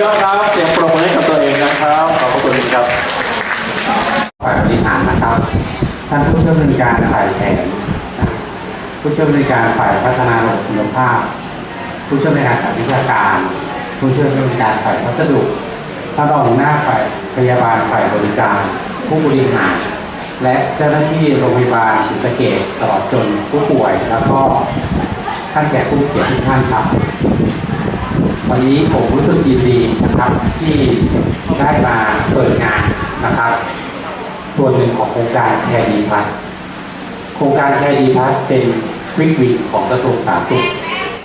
ยอดครับเสียงปรบมือให้กับตัวเองนะครับ ขอบคุณครับฝ่ายบริหารนะครับ ท่านผู้ช่วยผู้อการฝ่ายแผนผู้ช่วยผู้อการฝ่ายพัฒนาระบบคุณภาพ ผู้ช่วยบริหารฝ่ายวิชาการ ผู้ช่วยผู้อำนวยการฝ่ายพัสดุท่านรองหัวหน้าฝ่ายพยาบาลฝ่ายบริการ ผู้บริหาร และเจ้าหน้าที่โรงพยาบาลศรีสะเกษตลอดจนผู้ป่วยแล้วก็ท่านแก่ผู้เกียรติทุกท่านครับ วันนี้ผมรู้สึกยินดี นะครับที่ได้มาเปิดงานนะครับ ส่วนหนึ่งของโครงการแคร์ดีพัฒโครงการแคร์ดีพัฒเป็นควิกวิงของกระทรวงสาธารณสุข